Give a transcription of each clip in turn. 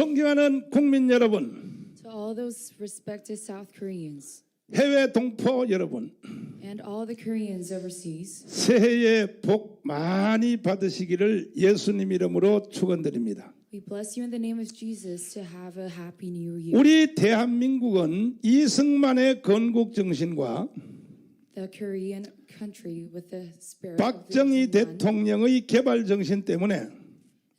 존경하는 국민 여러분, To all those respected South Koreans 해외 동포 여러분, and all the Koreans overseas, 새해에 복 많이 받으시기를 예수님 이름으로 축원드립니다. we bless you in the name of Jesus to have a happy new year. 우리 대한민국은 이승만의 건국 정신과 The Korean country with the spirit of the 박정희 Korean 대통령의 개발 정신 때문에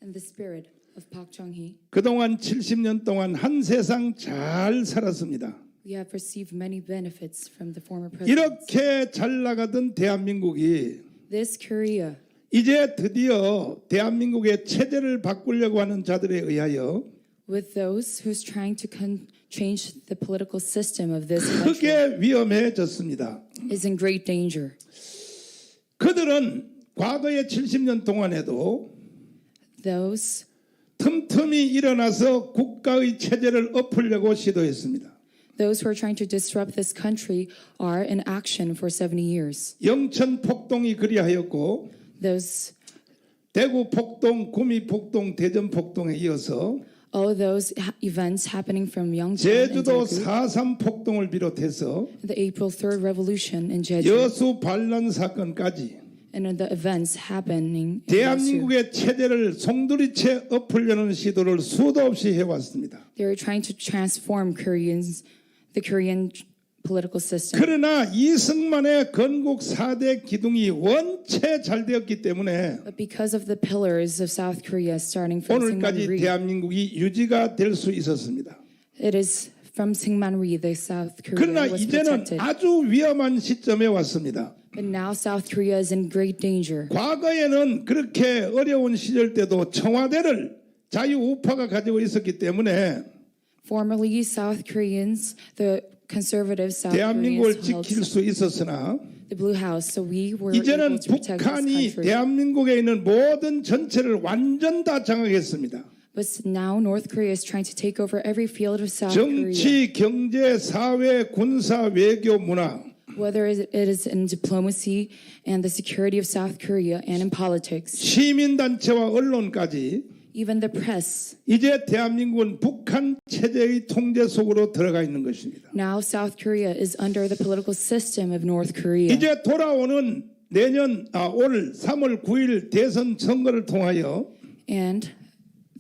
and the spirit of Park Chung-hee. 그동안 70년 동안 한 세상 잘 살았습니다. We have received many benefits from the former president. 이렇게 잘 나가던 대한민국이 This Korea 이제 드디어 대한민국의 체제를 바꾸려고 하는 자들에 의하여 with those who's trying to con- change the political system of this country 크게 위험해졌습니다. is in great danger. 그들은 과거의 70년 동안에도 Those 틈틈이 일어나서 국가의 체제를 엎으려고 시도했습니다. those who are trying to disrupt this country are in action for 70 years. 영천 폭동이 그리하였고 Those 대구 폭동, 구미 폭동, 대전 폭동에 이어서 all those ha- events happening from Yangchun and 제주도 Daegu, 4.3 폭동을 비롯해서 the April 3rd revolution in Jeju, 여수 반란 사건까지 and the events happening in Yeosu. 대한민국의 체제를 송두리째 엎으려는 시도를 수도 없이 해왔습니다. They were trying to transform Koreans, the Korean political system. 그러나 이승만의 건국 4대 기둥이 원체 잘 되었기 때문에 But because of the pillars of South Korea, starting from 오늘까지 Syngman-rhee, 대한민국이 유지가 될 수 있었습니다. it is from Syngman-rhee the South 그러나 Korea was 이제는 protected. 아주 위험한 시점에 왔습니다. But now South Korea is in great danger. 과거에는 그렇게 어려운 시절 때도 청와대를 자유 우파가 가지고 있었기 때문에 Formerly, South Koreans, the conservative South 대한민국을 Koreans held 지킬 수 있었으나 the Blue House, so we were able 이제는 to protect this 북한이 country. 대한민국에 있는 모든 전체를 완전 다 장악했습니다. But now North Korea is trying to take over every field of South Korea, 정치, 경제, 사회, 군사, 외교, 문화 whether it is in diplomacy and the security of South Korea and in politics, 시민단체와 언론까지 even the press. 이제 대한민국은 북한 체제의 통제 속으로 들어가 있는 것입니다. Now South Korea is under the political system of North Korea. 이제 돌아오는 내년 아, 올 3월 9일 대선 선거를 통하여 And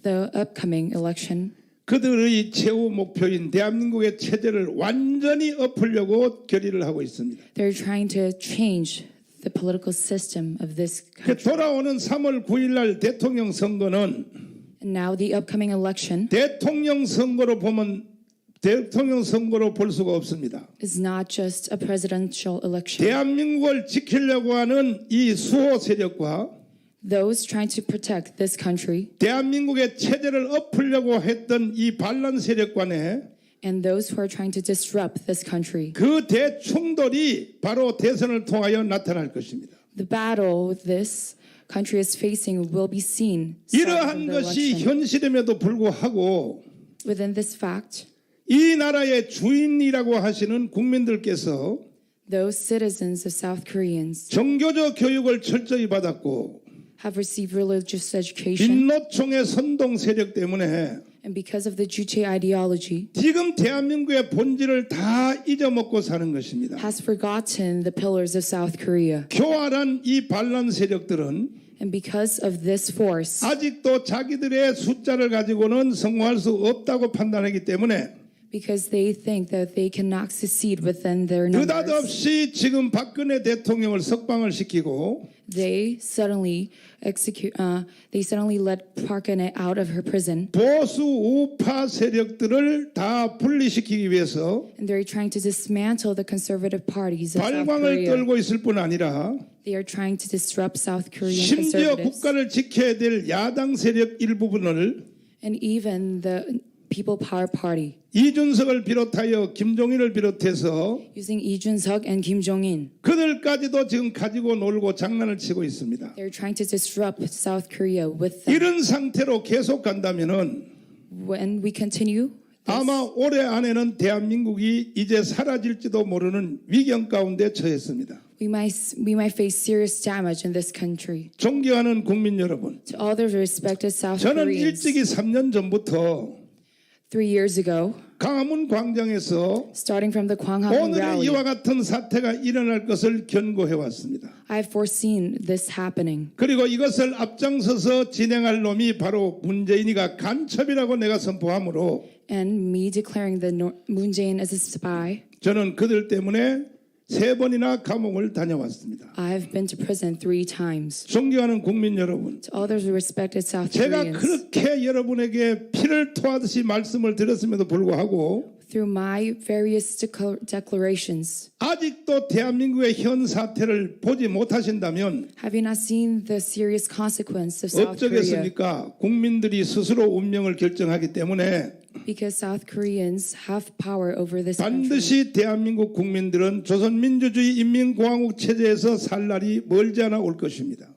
the upcoming election, 그들의 최후 목표인 대한민국의 체제를 완전히 엎으려고 결의를 하고 있습니다. they're trying to change the political system of this 그 country. 돌아오는 3월 9일 날 대통령 선거는 And now the upcoming election 대통령 선거로 보면 대통령 선거로 볼 수가 없습니다. is not just a presidential election. 대한민국을 지키려고 하는 이 수호 세력과 Those trying to protect this country 대한민국의 체제를 엎으려고 했던 이 반란 세력 간에 and those who are trying to disrupt this country. 그 대충돌이 바로 대선을 통하여 나타날 것입니다. The battle this country is facing will be seen 이러한 것이. 현실임에도 불구하고 Within this fact, 이 나라의 주인이라고 하시는 국민들께서 those citizens of South Koreans 정교조 교육을 철저히 받았고 have received religious education, 민노총의 선동 세력 때문에 and because of the Juche ideology, 지금 대한민국의 본질을 다 잊어먹고 사는 것입니다. has forgotten the pillars of South Korea. 교활한 이 반란 세력들은 And because of this force, 아직도 자기들의 숫자를 가지고는 성공할 수 없다고 판단하기 때문에 because they think that they cannot succeed within their numbers, 느닷없이 지금 박근혜 대통령을 석방을 시키고 they suddenly execute. Uh, they suddenly let Park Geun-hye out of her prison, 보수 우파 세력들을 다 분리시키기 위해서 and they're trying to dismantle the conservative parties of South 발광을 Korea. 떨고 있을 뿐 아니라 They are trying to disrupt South Korean 심지어 conservatives, 국가를 지켜야 될 야당 세력 일부분을 and even the People Power Party, 이준석을 비롯하여 김종인을 비롯해서 using Lee Jun-suk and Kim Jong-in. 그들까지도 지금 가지고 놀고 장난을 치고 있습니다. They're trying to disrupt South Korea with them. 이런 상태로 계속 간다면은 When we continue, 아마 올해 안에는 대한민국이 이제 사라질지도 모르는 위경 가운데 처했습니다. we might we might face serious damage in this country. 존경하는 국민 여러분, To all the respected South 저는 Koreans, 일찍이 3년 전부터 Three years ago, 광화문 광장에서 starting from the Gwanghwamun 오늘의 rally, 이와 같은 사태가 일어날 것을 견고해 왔습니다. I have foreseen this happening. 그리고 이것을 앞장서서 진행할 놈이 바로 문재인이가 간첩이라고 내가 선포하므로 And me declaring the Nor- Moon Jae-in as a spy, 저는 그들 때문에 세 번이나 감옥을 다녀왔습니다. I have been to prison three times. 존경하는 국민 여러분, To all those respected South 제가 Koreans, 그렇게 여러분에게 피를 토하듯이 말씀을 드렸음에도 불구하고 through my various decla- declarations, 아직도 대한민국의 현 사태를 보지 못하신다면 have you not seen the serious consequence of South Korea? 어쩌겠습니까? 국민들이 스스로 운명을 결정하기 때문에 Because South Koreans have power over this country. 반드시 대한민국 국민들은 조선민주주의 인민공화국 체제에서 살 날이 멀지 않아 올 것입니다.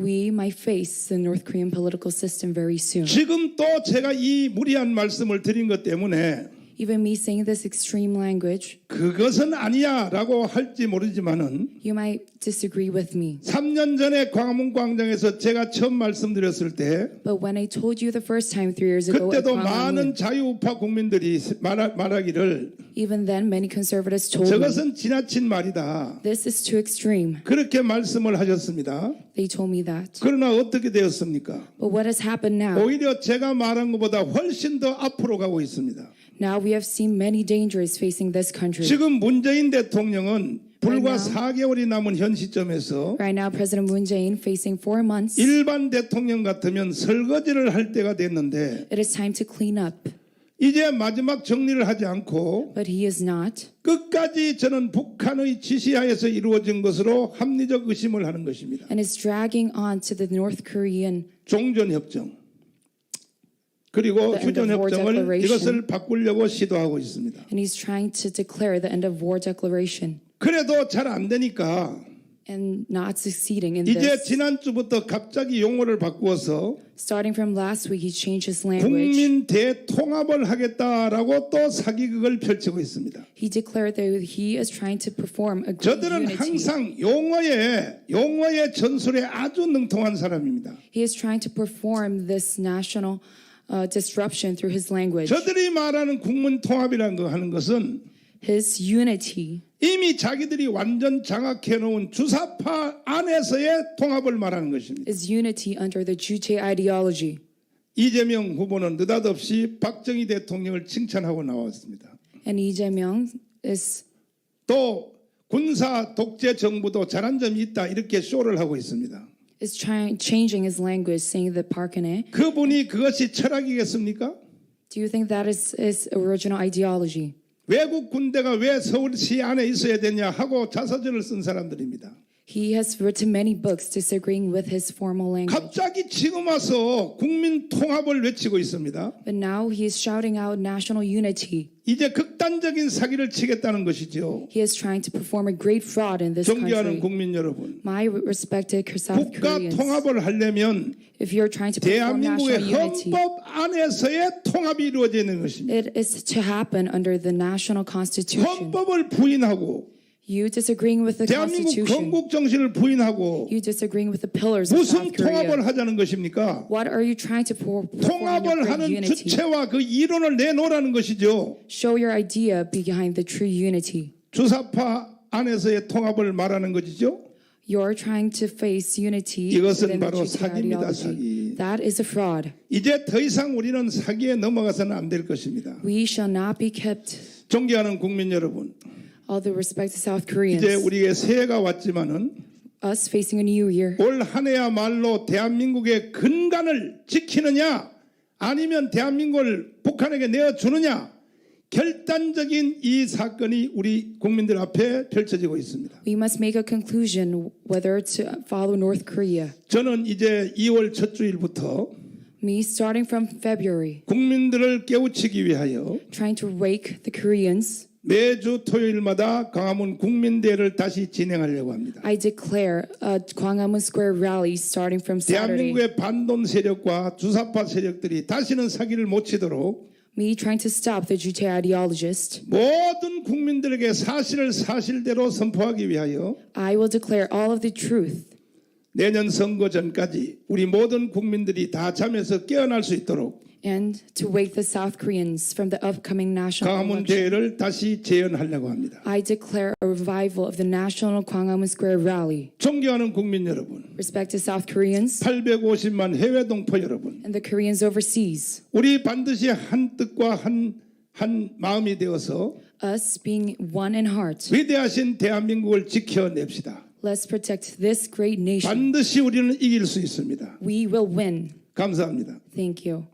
We might face the North Korean political system very soon. 지금 또 제가 이 무리한 말씀을 드린 것 때문에 Even me saying this extreme language, 그것은 아니야라고 할지 모르지만은 you might disagree with me. 3년 전에 광화문 광장에서 제가 처음 말씀드렸을 때 But when I told you the first time three years ago, at 그때도 Gwanghwamun, 많은 자유우파 국민들이 말하, 말하기를 even then many conservatives told me 저것은 지나친 말이다. this is too extreme. 그렇게 말씀을 하셨습니다. They told me that. 그러나 어떻게 되었습니까? But what has happened now? 오히려 제가 말한 것보다 훨씬 더 앞으로 가고 있습니다. Now we have seen many dangers facing this country. 지금 문재인 대통령은 불과 Right 4개월이 남은 현 시점에서 Right now, President Moon Jae-in facing four months. 일반 대통령 같으면 설거지를 할 때가 됐는데 It is time to clean up. 이제 마지막 정리를 하지 않고 But he is not. 끝까지 저는 북한의 지시하에서 이루어진 것으로 합리적 의심을 하는 것입니다. and is dragging on to the North Korean 종전협정 그리고 휴전 협정을 declaration. 이것을 바꾸려고 시도하고 있습니다. and he's trying to declare the end of war declaration 그래도 잘 안 되니까 and not succeeding in 이제 this. 지난주부터 갑자기 용어를 바꾸어서 Starting from last week, he changed his language. 국민 대통합을 하겠다라고 또 사기극을 펼치고 있습니다. He declared that he is trying to perform a 저들은 unity. 항상 용어에 용어의 전술에 아주 능통한 사람입니다. He is trying to perform this national uh, disruption through his language. 저들이 말하는 국민 통합이라는 거 하는 것은 His unity 이미 자기들이 완전 장악해 놓은 주사파 안에서의 통합을 말하는 것입니다. is unity under the Juche ideology. 이재명 후보는 느닷없이 박정희 대통령을 칭찬하고 나왔습니다. And Jae-myung is 또 군사 독재 정부도 잘한 점이 있다 이렇게 쇼를 하고 있습니다. Is trying changing his language, saying that Park Geun-hye. 그분이 그것이 철학이겠습니까? Do you think that is his original ideology? 외국 군대가 왜 서울시 안에 있어야 되냐 하고 자서전을 쓴 사람들입니다. He has written many books disagreeing with his formal language. 갑자기 지금 와서 국민 통합을 외치고 있습니다. But now he is shouting out national unity. 이제 극단적인 사기를 치겠다는 것이죠. He is trying to perform a great fraud in this 존경하는 country. 국민 여러분, My respected South 국가 Koreans, 통합을 하려면 if you're trying to perform 대한민국의 national unity, 헌법 안에서의 통합이 이루어지는 것입니다. it is to happen under the national constitution. 헌법을 부인하고 You disagreeing with the 대한민국 constitution. 건국 정신을 부인하고 You disagreeing with the pillars of 무슨 South Korea. 통합을 하자는 것입니까? What are you trying to pour, perform your 통합을 great 하는 unity? 주체와 그 이론을 내놓으라는 것이죠. Show your idea behind the true unity. 주사파 안에서의 통합을 말하는 것이죠. You're trying to face unity 이것은 within the 바로 Juche 사기입니다, ideology. 사기. That is a fraud. 이제 더 이상 우리는 사기에 넘어가서는 안 될 것입니다. We shall not be kept. 존경하는 국민 여러분, All the respect to South 이제 Koreans. 우리의 새해가 왔지만은 Us facing a new year. 올 한 해야말로 대한민국의 근간을 지키느냐 아니면 대한민국을 북한에게 내어주느냐 결단적인 이 사건이 우리 국민들 앞에 펼쳐지고 있습니다. We must make a conclusion whether to follow North Korea. 저는 이제 2월 첫 주일부터 Me, starting from February, 국민들을 깨우치기 위하여 trying to wake the Koreans, 매주 토요일마다 광화문 국민대회를 다시 진행하려고 합니다. I declare a Gwanghwamun Square rally starting from Saturday. 대한민국의 반돈 세력과 주사파 세력들이 다시는 사기를 못 치도록 Me trying to stop the Juche ideologist. 모든 국민들에게 사실을 사실대로 선포하기 위하여 I will declare all of the truth. 내년 선거 전까지 우리 모든 국민들이 다 잠에서 깨어날 수 있도록 and to wake the South Koreans from the upcoming national 광화문 election. 대회를 다시 재연하려고 합니다. I declare a revival of the National Gwanghwamun Square Rally. 존경하는 국민 여러분, Respected South Koreans 850만 해외 동포 여러분, and the Koreans overseas, 우리 반드시 한 뜻과 한, 한 마음이 되어서 us being one in heart, 위대하신 대한민국을 지켜냅시다. let's protect this great nation. 반드시 우리는 이길 수 있습니다. We will win. 감사합니다. Thank you.